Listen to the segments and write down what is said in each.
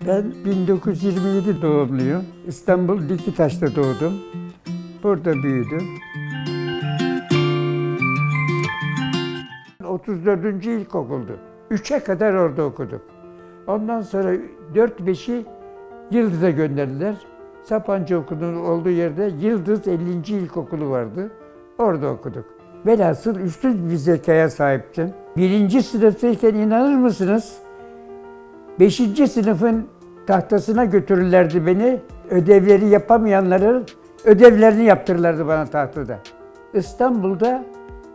Ben 1927 doğumluyum. İstanbul Dikitaş'ta doğdum. Burada büyüdüm. 34. ilkokuldu. 3'e kadar orada okuduk. Ondan sonra 4-5'i Yıldız'a gönderdiler. Sapanca Okulu'nun olduğu yerde Yıldız 50. İlkokulu vardı. Orada okuduk. Velhasıl üstün bir zekaya sahiptim. Birinci sınıftayken inanır mısınız? Beşinci sınıfın tahtasına götürürlerdi beni. Ödevleri yapamayanların ödevlerini yaptırırlardı bana tahtada. İstanbul'da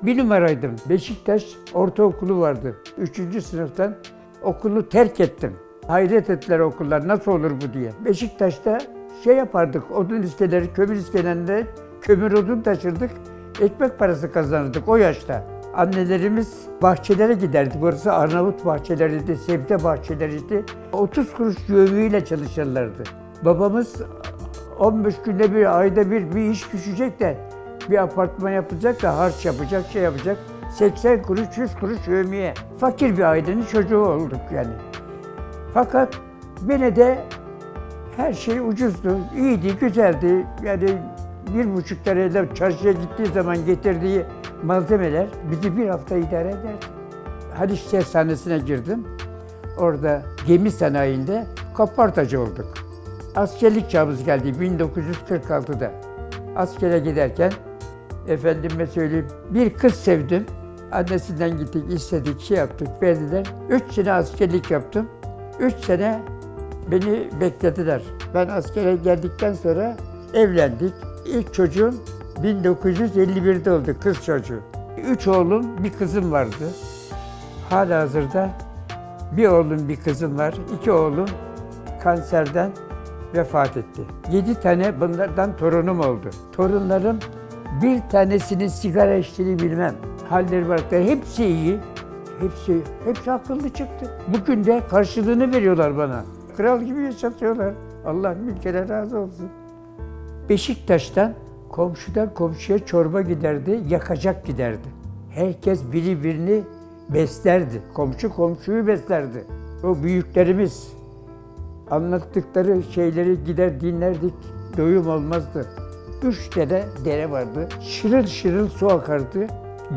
bir numaraydım. Beşiktaş Ortaokulu vardı. Üçüncü sınıftan okulu terk ettim. Hayret ettiler okullar nasıl olur bu diye. Beşiktaş'ta şey yapardık, odun iskeleri, kömür iskelerinde kömür odun taşırdık. Ekmek parası kazanırdık o yaşta. Annelerimiz bahçelere giderdi. Burası Arnavut bahçeleriydi, sebze bahçeleriydi. 30 kuruş yövmüyle çalışırlardı. Babamız 15 günde bir, ayda bir bir iş düşecek de bir apartman yapacak da harç yapacak, şey yapacak. 80 kuruş, 100 kuruş yövmiye. Fakir bir ailenin çocuğu olduk yani. Fakat yine de her şey ucuzdu, iyiydi, güzeldi. Yani bir buçuk lirayla çarşıya gittiği zaman getirdiği malzemeler bizi bir hafta idare ederdi. Haliç Tersanesi'ne girdim. Orada gemi sanayinde kaportacı olduk. Askerlik çağımız geldi 1946'da. Askere giderken efendime söyleyeyim bir kız sevdim. Annesinden gittik, istedik, şey yaptık, verdiler. Üç sene askerlik yaptım. Üç sene beni beklediler. Ben askere geldikten sonra evlendik. İlk çocuğum 1951'de oldu, kız çocuğu. Üç oğlum, bir kızım vardı. Hala hazırda bir oğlum, bir kızım var. İki oğlum kanserden vefat etti. Yedi tane bunlardan torunum oldu. Torunlarım bir tanesinin sigara içtiğini bilmem. Halleri var. Hepsi iyi. Hepsi, hepsi akıllı çıktı. Bugün de karşılığını veriyorlar bana. Kral gibi yaşatıyorlar. Allah kere razı olsun. Beşiktaş'tan komşudan komşuya çorba giderdi, yakacak giderdi. Herkes biri birini beslerdi. Komşu komşuyu beslerdi. O büyüklerimiz anlattıkları şeyleri gider dinlerdik. Doyum olmazdı. Üç tane dere vardı. Şırıl şırıl su akardı.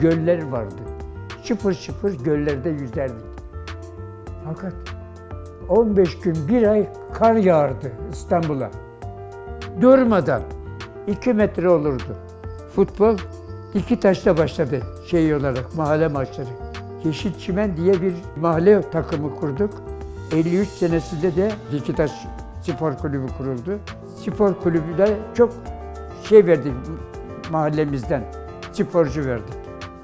Göller vardı. Şıpır şıpır göllerde yüzerdik. Fakat 15 gün, bir ay kar yağardı İstanbul'a. Durmadan 2 metre olurdu. Futbol iki taşla başladı şey olarak mahalle maçları. Yeşil Çimen diye bir mahalle takımı kurduk. 53 senesinde de Dikitaş Spor Kulübü kuruldu. Spor kulübüne çok şey verdik mahallemizden, sporcu verdik.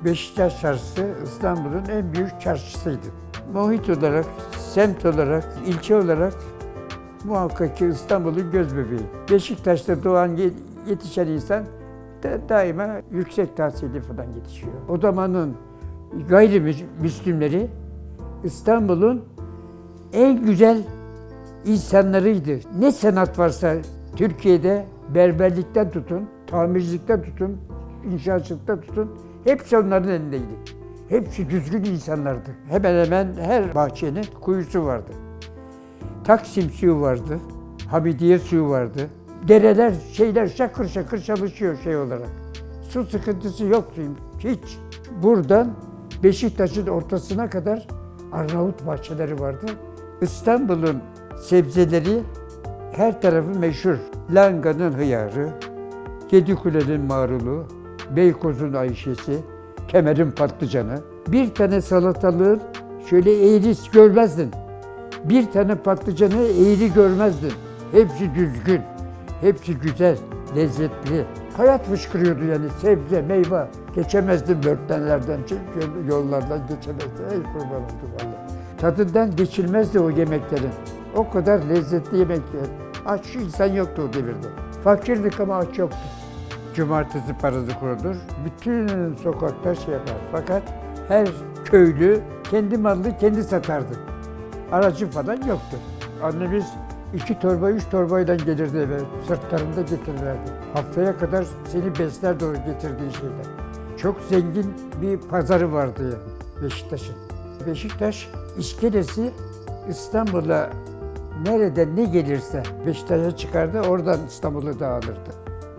Beşiktaş Çarşısı İstanbul'un en büyük çarşısıydı. Muhit olarak, semt olarak, ilçe olarak muhakkak ki İstanbul'un göz bebeği. Beşiktaş'ta doğan yetişen insan da daima yüksek tahsili falan yetişiyor. O zamanın gayrimüslimleri İstanbul'un en güzel insanlarıydı. Ne sanat varsa Türkiye'de berberlikten tutun, tamircilikten tutun, inşaatçılıktan tutun hepsi onların elindeydi. Hepsi düzgün insanlardı. Hemen hemen her bahçenin kuyusu vardı. Taksim suyu vardı, Hamidiye suyu vardı. Dereler, şeyler şakır şakır çalışıyor şey olarak. Su sıkıntısı yoktu hiç. Buradan Beşiktaş'ın ortasına kadar Arnavut bahçeleri vardı. İstanbul'un sebzeleri her tarafı meşhur. Langa'nın hıyarı, Gedikule'nin marulu, Beykoz'un ayşesi, Kemer'in patlıcanı. Bir tane salatalığın şöyle eğri görmezdin. Bir tane patlıcanı eğri görmezdin. Hepsi düzgün, hepsi güzel, lezzetli. Hayat fışkırıyordu yani sebze, meyve. Geçemezdim börtlenlerden, yollardan geçemezdim. Ey kurban oldum valla. Tadından geçilmezdi o yemeklerin. O kadar lezzetli yemekler. Aç insan yoktu o devirde. Fakirdik ama aç yoktu. Cumartesi parası kurulur. Bütün sokakta şey yapar. Fakat her köylü kendi malını kendi satardı. Aracı falan yoktu. Annemiz iki torba, üç torbayla gelirdi eve. Sırtlarında getirirlerdi. Haftaya kadar seni beslerdi o getirdiği şeyler. Çok zengin bir pazarı vardı Beşiktaş'ın. Beşiktaş iskelesi İstanbul'a nereden ne gelirse Beşiktaş'a çıkardı, oradan İstanbul'u dağılırdı.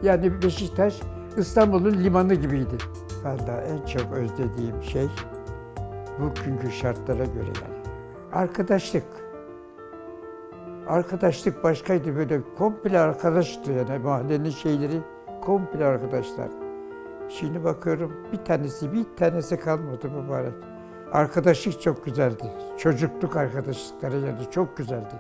Yani Beşiktaş İstanbul'un limanı gibiydi. Vallahi en çok özlediğim şey bugünkü şartlara göre yani. Arkadaşlık. Arkadaşlık başkaydı böyle komple arkadaştı yani mahallenin şeyleri komple arkadaşlar. Şimdi bakıyorum bir tanesi bir tanesi kalmadı mübarek. Arkadaşlık çok güzeldi. Çocukluk arkadaşlıkları yani çok güzeldi.